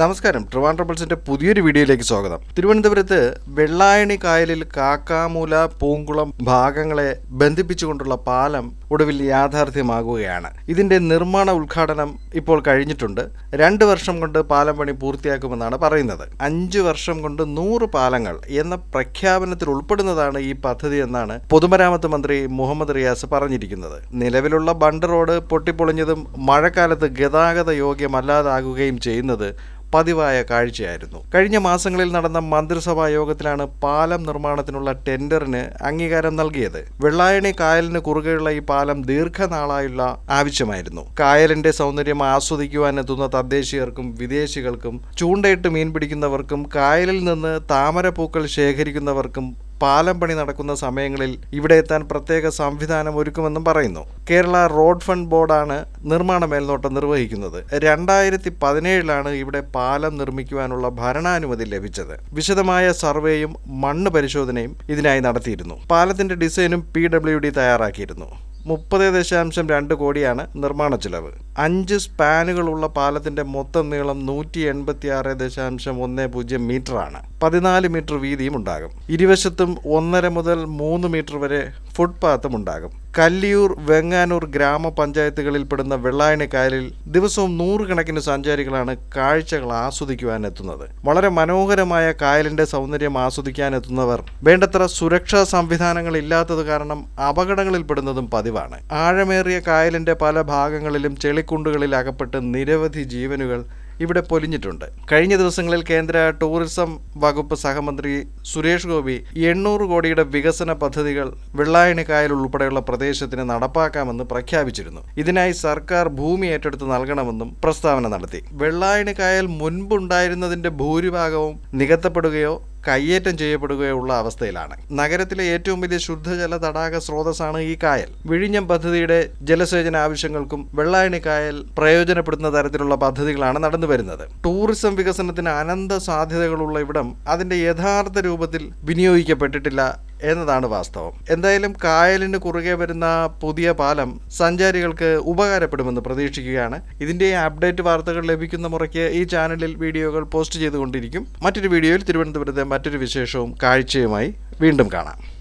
നമസ്കാരം. ട്രിവാൻ ട്രബിൾസിന്റെ പുതിയൊരു വീഡിയോയിലേക്ക് സ്വാഗതം. തിരുവനന്തപുരത്ത് വെള്ളായണി കായലിൽ കാക്കാമൂല പൂങ്കുളം ഭാഗങ്ങളെ ബന്ധിപ്പിച്ചുകൊണ്ടുള്ള പാലം ഒടുവിൽ യാഥാർത്ഥ്യമാകുകയാണ്. ഇതിന്റെ നിർമ്മാണ ഉദ്ഘാടനം ഇപ്പോൾ കഴിഞ്ഞിട്ടുണ്ട്. രണ്ട് വർഷം കൊണ്ട് പാലം പണി പൂർത്തിയാക്കുമെന്നാണ് പറയുന്നത്. അഞ്ച് വർഷം കൊണ്ട് നൂറ് പാലങ്ങൾ എന്ന പ്രഖ്യാപനത്തിൽ ഉൾപ്പെടുന്നതാണ് ഈ പദ്ധതി എന്നാണ് പൊതുമരാമത്ത് മന്ത്രി മുഹമ്മദ് റിയാസ് പറഞ്ഞിരിക്കുന്നത്. നിലവിലുള്ള ബണ്ട് റോഡ് പൊട്ടിപ്പൊളിഞ്ഞതും മഴക്കാലത്ത് ഗതാഗത യോഗ്യമല്ലാതാകുകയും ചെയ്യുന്നത് പതിവായ കാഴ്ചയായിരുന്നു. കഴിഞ്ഞ മാസങ്ങളിൽ നടന്ന മന്ത്രിസഭാ യോഗത്തിലാണ് പാലം നിർമ്മാണത്തിനുള്ള ടെൻഡറിന് അംഗീകാരം നൽകിയത്. വെള്ളായണി കായലിന് കുറുകെയുള്ള ഈ പാലം ദീർഘനാളായുള്ള ആവശ്യമായിരുന്നു. കായലിന്റെ സൗന്ദര്യം ആസ്വദിക്കുവാൻ എത്തുന്ന തദ്ദേശീയർക്കും വിദേശികൾക്കും ചൂണ്ടയിട്ട് മീൻ പിടിക്കുന്നവർക്കും കായലിൽ നിന്ന് താമരപ്പൂക്കൾ ശേഖരിക്കുന്നവർക്കും പാലം പണി നടക്കുന്ന സമയങ്ങളിൽ ഇവിടെ എത്താൻ പ്രത്യേക സംവിധാനം ഒരുക്കുമെന്നും പറയുന്നു. കേരള റോഡ് ഫണ്ട് ബോർഡാണ് നിർമ്മാണ മേൽനോട്ടം നിർവഹിക്കുന്നത്. രണ്ടായിരത്തി പതിനേഴിലാണ് ഇവിടെ പാലം നിർമ്മിക്കുവാനുള്ള ഭരണാനുമതി ലഭിച്ചത്. വിശദമായ സർവേയും മണ്ണ് പരിശോധനയും ഇതിനായി നടത്തിയിരുന്നു. പാലത്തിന്റെ ഡിസൈനും പി ഡബ്ല്യു ഡി തയ്യാറാക്കിയിരുന്നു. മുപ്പത് ദശാംശം രണ്ട് കോടിയാണ് നിർമ്മാണ ചെലവ്. അഞ്ച് സ്പാനുകളുള്ള പാലത്തിന്റെ മൊത്തം നീളം നൂറ്റി എൺപത്തി ആറ് ദശാംശം ഒന്ന് പൂജ്യം മീറ്ററാണ്. പതിനാല് മീറ്റർ വീതിയും ഉണ്ടാകും. ഇരുവശത്തും ഒന്നര മുതൽ മൂന്ന് മീറ്റർ വരെ ഫുട്പാത്തും ഉണ്ടാകും. കല്ലിയൂർ വെങ്ങാനൂർ ഗ്രാമപഞ്ചായത്തുകളിൽപ്പെടുന്ന വെള്ളായണി കായലിൽ ദിവസവും നൂറുകണക്കിന് സഞ്ചാരികളാണ് കാഴ്ചകൾ ആസ്വദിക്കുവാൻ എത്തുന്നത് വളരെ മനോഹരമായ കായലിന്റെ സൗന്ദര്യം ആസ്വദിക്കാൻ എത്തുന്നവർ വേണ്ടത്ര സുരക്ഷാ സംവിധാനങ്ങൾ ഇല്ലാത്തത് കാരണം അപകടങ്ങളിൽപ്പെടുന്നതും പതിവാണ്. ആഴമേറിയ കായലിന്റെ പല ഭാഗങ്ങളിലും ചെളിക്കുണ്ടുകളിൽ അകപ്പെട്ട് നിരവധി ജീവനുകൾ ഇവിടെ പൊലിഞ്ഞിട്ടുണ്ട്. കഴിഞ്ഞ ദിവസങ്ങളിൽ കേന്ദ്ര ടൂറിസം വകുപ്പ് സഹമന്ത്രി സുരേഷ് ഗോപി എണ്ണൂറ് കോടിയുടെ വികസന പദ്ധതികൾ വെള്ളായണി കായൽ ഉൾപ്പെടെയുള്ള പ്രദേശത്തിന് നടപ്പാക്കാമെന്ന് പ്രഖ്യാപിച്ചിരുന്നു. ഇതിനായി സർക്കാർ ഭൂമി ഏറ്റെടുത്ത് നൽകണമെന്നും പ്രസ്താവന നടത്തി. വെള്ളായണി കായൽ മുൻപുണ്ടായിരുന്നതിന്റെ ഭൂരിഭാഗവും നികത്തപ്പെടുകയോ കയ്യേറ്റം ചെയ്യപ്പെടുകയുള്ള അവസ്ഥയിലാണ്. നഗരത്തിലെ ഏറ്റവും വലിയ ശുദ്ധജല തടാക സ്രോതസ്സാണ് ഈ കായൽ. വിഴിഞ്ഞം പദ്ധതിയുടെ ജലസേചന ആവശ്യങ്ങൾക്കും വെള്ളായണി കായൽ പ്രയോജനപ്പെടുന്ന തരത്തിലുള്ള പദ്ധതികളാണ് നടന്നു വരുന്നത്. ടൂറിസം വികസനത്തിന് അനന്ത സാധ്യതകളുള്ള ഇവിടം അതിന്റെ യഥാർത്ഥ രൂപത്തിൽ വിനിയോഗിക്കപ്പെട്ടിട്ടില്ല എന്നതാണ് വാസ്തവം. എന്തായാലും കായലിന് കുറുകെ വരുന്ന പുതിയ പാലം സഞ്ചാരികൾക്ക് ഉപകാരപ്പെടുമെന്ന് പ്രതീക്ഷിക്കുകയാണ്. ഇതിന്റെ അപ്ഡേറ്റ് വാർത്തകൾ ലഭിക്കുന്ന മുറയ്ക്ക് ഈ ചാനലിൽ വീഡിയോകൾ പോസ്റ്റ് ചെയ്തുകൊണ്ടിരിക്കും. മറ്റൊരു വീഡിയോയിൽ തിരുവനന്തപുരത്തെ മറ്റൊരു വിശേഷവും കാഴ്ചയുമായി വീണ്ടും കാണാം.